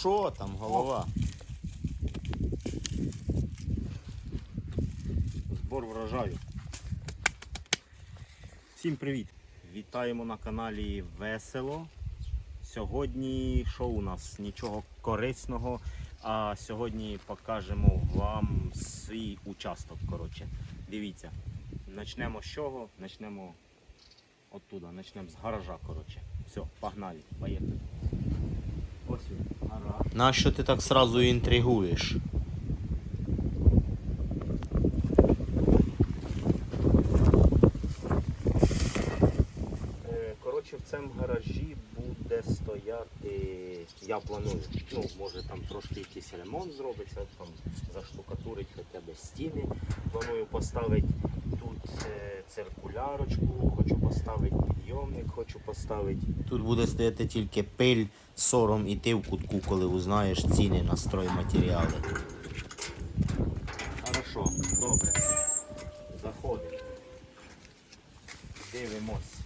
що там, голова? Збор врожаю. Всім привіт! Вітаємо на каналі Весело. Сьогодні що у нас? Нічого корисного. А сьогодні покажемо вам свій участок. Коротше. Дивіться. Почнемо з чого? Почнемо оттуда. Почнемо з гаража. Коротше. Все, погнали. Поїхали. Ось він. Нащо ти так сразу інтригуєш? Е, Коротше, в цьому гаражі буде стояти, я планую, ну, може там трошки якийсь ремонт зробиться, там заштукатурить хоча б стіни. Планую поставити циркулярочку, хочу поставити підйомник, хочу поставити. Тут буде стояти тільки пиль, сором і ти в кутку, коли узнаєш ціни на стройматеріали. Хорошо, добре. Заходимо. Дивимось.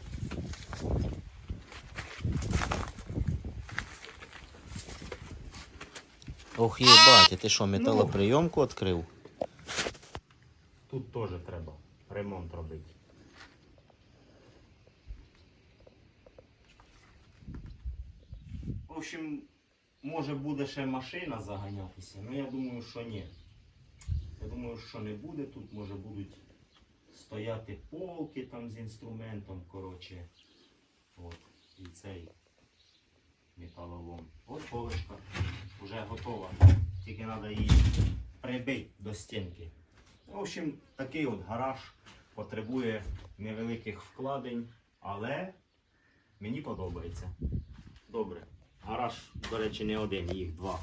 Ох єбать, а ти що, металоприйомку відкрив? Тут теж треба ремонт робити. В общем, може буде ще машина заганятися, але я думаю, що ні. Я думаю, що не буде. Тут може будуть стояти полки там з інструментом, коротше. От. І цей металолом. От полочка вже готова. Тільки треба її прибити до стінки. В общем, такий от гараж потребує невеликих вкладень, але мені подобається. Добре. Гараж, до речі, не один, їх два.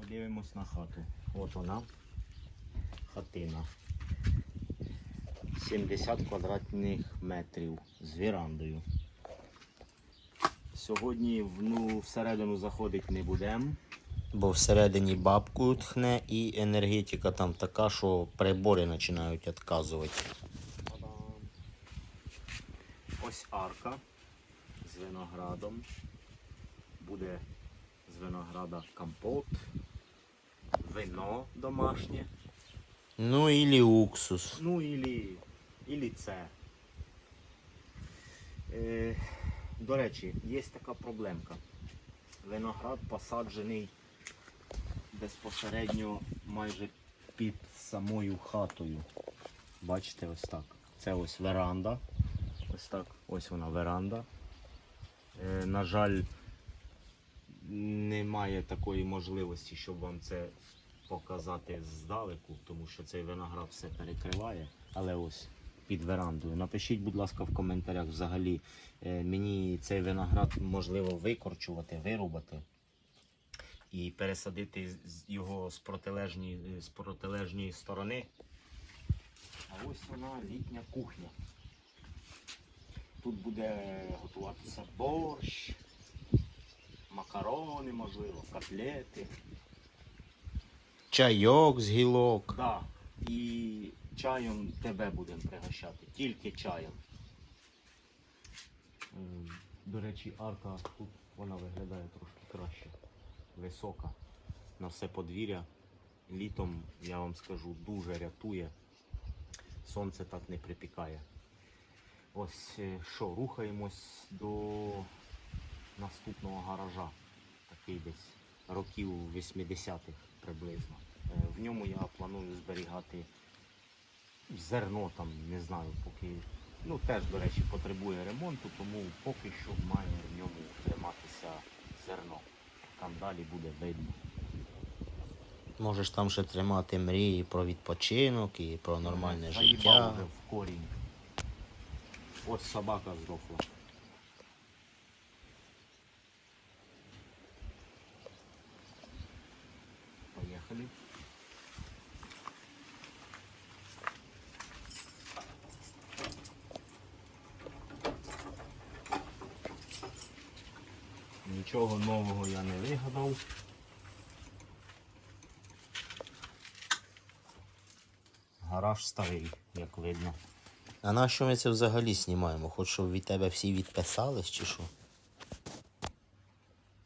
Подивимось на хату. От вона. Хатина. 70 квадратних метрів з вірандою. Сьогодні ну, всередину заходити не будемо. Бо всередині бабку тхне і енергетика там така, що прибори починають відказувати. Ось арка з виноградом. Буде з винограда компот, вино домашнє. Ну ілі уксус. Ну ілі, ілі це. Е, до речі, є така проблемка. Виноград посаджений безпосередньо майже під самою хатою. Бачите, ось так. Це ось веранда. Ось так. Ось вона веранда. Е, на жаль, немає такої можливості, щоб вам це показати здалеку, тому що цей виноград все перекриває. Але ось під верандою. Напишіть, будь ласка, в коментарях взагалі. е, Мені цей виноград можливо викорчувати, вирубати і пересадити його з протилежної, з протилежної сторони. А ось вона літня кухня. Тут буде готуватися борщ, макарони, можливо, котлети. Чайок з гілок. Да. І чаєм тебе будемо пригощати, тільки чаєм. Ем, До речі, арка тут вона виглядає трошки краще. Висока. На все подвір'я. Літом, я вам скажу, дуже рятує. Сонце так не припікає. Ось е, що, рухаємось до наступного гаража. Такий десь років 80-х приблизно. Е, В ньому я планую зберігати зерно там, не знаю, поки. Ну, теж, до речі, потребує ремонту, тому поки що має в ньому триматися зерно. Там далі буде видно. Можеш там ще тримати мрії про відпочинок і про нормальне Заїбав життя. вже в корінь. Ось собака здохла. Поїхали. Нічого нового я не вигадав. Гараж старий, як видно. А на що ми це взагалі знімаємо? Хоч щоб від тебе всі відписались чи що?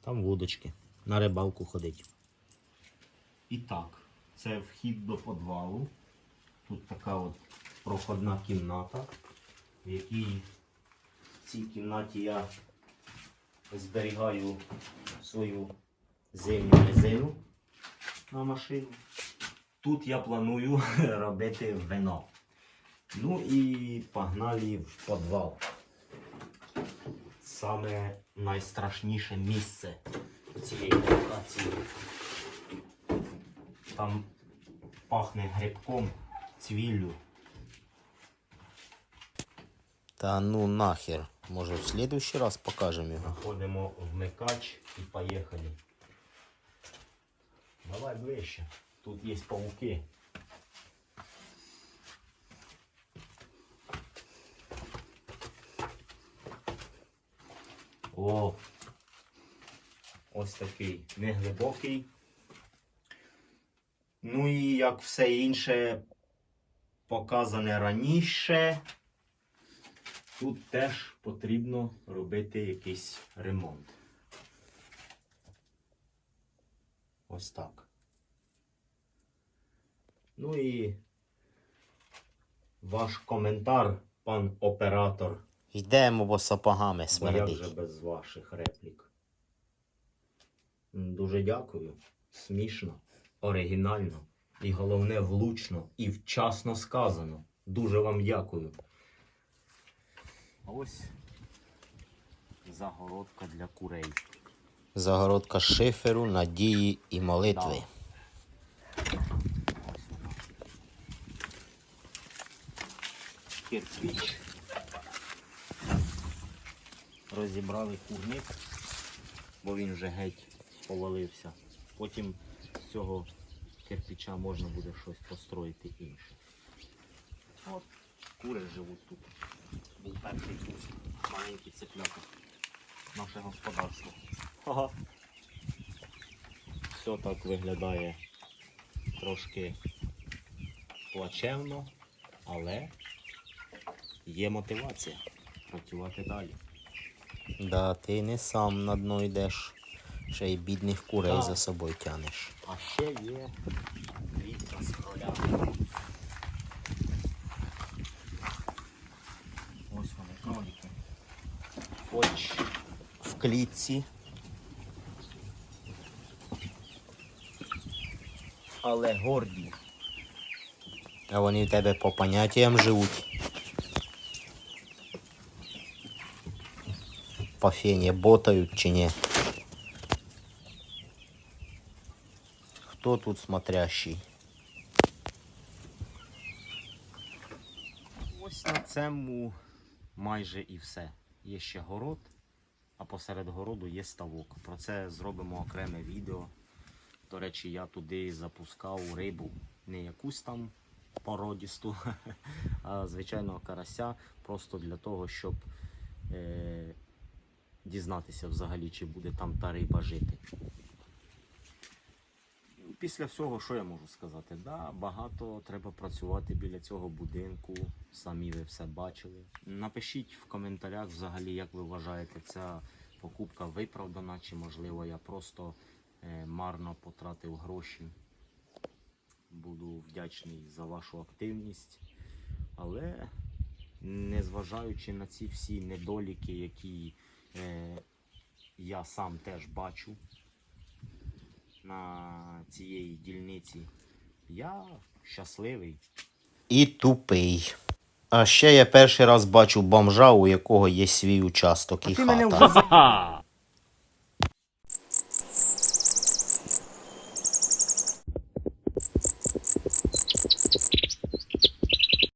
Там вудочки. на рибалку ходити. І так, це вхід до підвалу. Тут така от проходна кімната, в якій в цій кімнаті я зберігаю свою зимню резину на машину. Тут я планую робити вино. Ну і погнали в підвал. Саме найстрашніше місце цієї локації. Там пахне грибком, цвіллю. Та ну нахер. Може в следующий раз покажемо його. Заходимо вмикач і поїхали. Давай ближче. Тут є пауки. О! Ось такий неглибокий. Ну і як все інше показане раніше, тут теж потрібно робити якийсь ремонт. Ось так. Ну і ваш коментар, пан оператор. Йдемо, бо сапогами Бо я смердить. вже без ваших реплік. Дуже дякую. Смішно, оригінально і головне влучно і вчасно сказано. Дуже вам дякую. А ось загородка для курей. Загородка шиферу, надії і молитви. Кирпіч. Розібрали курник, бо він вже геть повалився. Потім цього кирпича можна буде щось построїти інше. От кури живуть тут. Був перший тут. Маленькі цеплята. Наше господарство. Ага. Все так виглядає трошки плачевно, але є мотивація працювати далі. Да, ти не сам на дно йдеш. Ще й бідних курей Так. за собою тянеш. А ще є клітка з кролями. Ось вони, кролики. Хоч в клітці. Але горді. А вони в тебе по поняттям живуть. По фені ботають чи ні? Хто тут смотрящий? Ось на цьому майже і все. Є ще город, а посеред городу є ставок. Про це зробимо окреме відео. До речі, я туди запускав рибу. Не якусь там породісту, а звичайного карася, просто для того, щоб е- дізнатися взагалі, чи буде там та риба жити. Після всього, що я можу сказати? Да, багато треба працювати біля цього будинку. Самі ви все бачили. Напишіть в коментарях взагалі, як ви вважаєте, ця покупка виправдана, чи можливо я просто е, марно потратив гроші. Буду вдячний за вашу активність. Але незважаючи на ці всі недоліки, які е, я сам теж бачу, на цієї дільниці. Я щасливий. І тупий. А ще я перший раз бачу бомжа, у якого є свій участок і хата. Ха!